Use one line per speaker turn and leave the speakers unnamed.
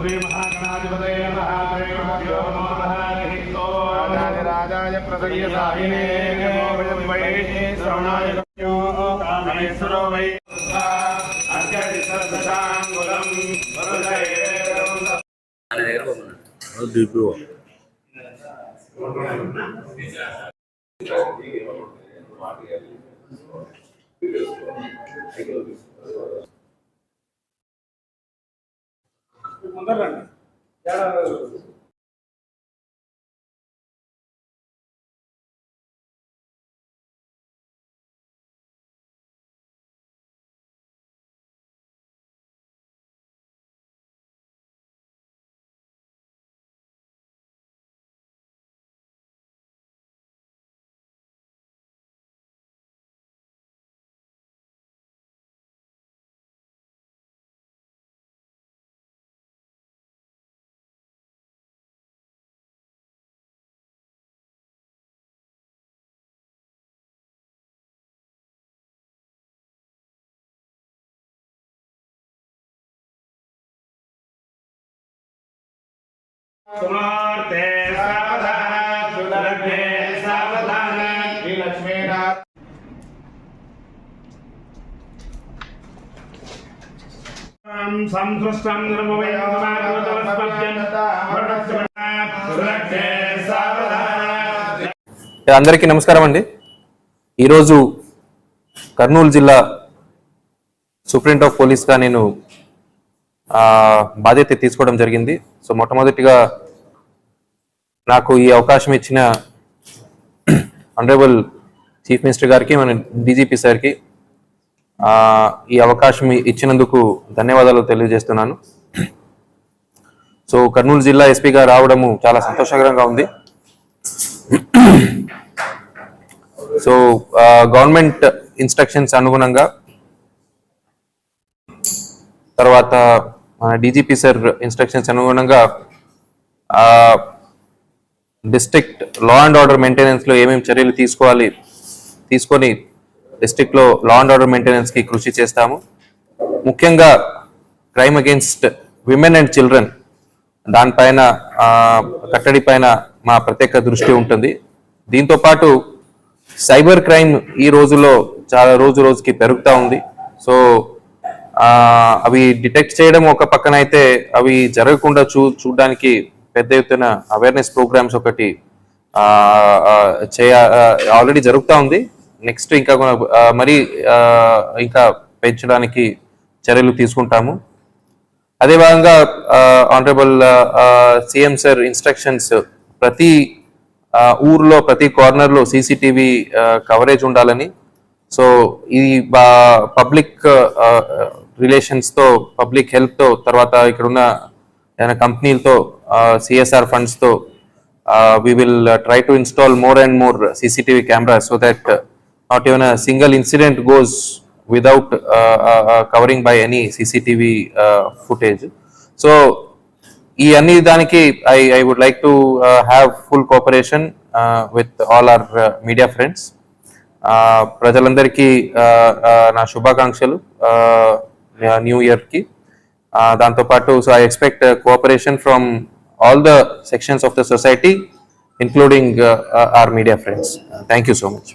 శ్రీ మహాగణాధిపతయ నమః శ్రీమద్యో నమో నమః రాజాయ ప్రసయ్య సాహినే నమో వై శ్రవణాయ కామేశ్వరో వై
డిపిఓ
కుమార్తె సంసృష్టం
అందరికీ నమస్కారం అండి. ఈరోజు కర్నూలు జిల్లా సూపరింట్ ఆఫ్ పోలీస్గా నేను బాధ్యత తీసుకోవడం జరిగింది. సో మొట్టమొదటిగా నాకు ఈ అవకాశం ఇచ్చిన ఆనరబుల్ చీఫ్ మినిస్టర్ గారికి మన డీజీపీ సార్కి ఈ అవకాశం ఇచ్చినందుకు ధన్యవాదాలు తెలియజేస్తున్నాను. సో కర్నూలు జిల్లా ఎస్పీగా రావడము చాలా సంతోషకరంగా ఉంది. సో గవర్నమెంట్ ఇన్స్ట్రక్షన్స్ అనుగుణంగా తర్వాత డీజీపీ సార్ ఇన్స్ట్రక్షన్స్ అనుగుణంగా డిస్ట్రిక్ట్ లా అండ్ ఆర్డర్ మెయింటెనెన్స్లో ఏమేమి చర్యలు తీసుకోవాలి తీసుకొని డిస్టిక్లో లా అండ్ ఆర్డర్ మెయింటెనెన్స్కి కృషి చేస్తాము. ముఖ్యంగా crime against women and children దానిపైన కట్టడి పైన మా ప్రత్యేక దృష్టి ఉంటుంది. దీంతో పాటు సైబర్ క్రైమ్ ఈ రోజుల్లో చాలా రోజు రోజుకి పెరుగుతూ ఉంది. సో అవి డిటెక్ట్ చేయడం ఒక పక్కన అయితే అవి జరగకుండా చూ చూడడానికి పెద్ద ఎత్తున అవేర్నెస్ ప్రోగ్రామ్స్ ఒకటి చేయ ఆల్రెడీ జరుగుతూ ఉంది. నెక్స్ట్ ఇంకా మరి ఇంకా పెంచడానికి చర్యలు తీసుకుంటాము. అదే విధంగా ఆనరబుల్ సీఎం సార్ ఇన్స్ట్రక్షన్స్ ప్రతి ఊర్లో ప్రతి కార్నర్లో సీసీటీవీ కవరేజ్ ఉండాలని. సో ఈ పబ్లిక్ రిలేషన్స్తో పబ్లిక్ హెల్త్తో తర్వాత ఇక్కడున్న ఏదైనా కంపెనీలతో CSR ఫండ్స్తో we will try to install more and more CCTV camera so that not even a single incident goes without covering by any CCTV footage so ఈ అన్ని దానికి I I would like to have full cooperation with all our media friends ప్రజలందరికీ నా శుభాకాంక్షలు new ఇయర్కి దాంతోపాటు so I expect cooperation from all the sections of the society including our media friends thank you so much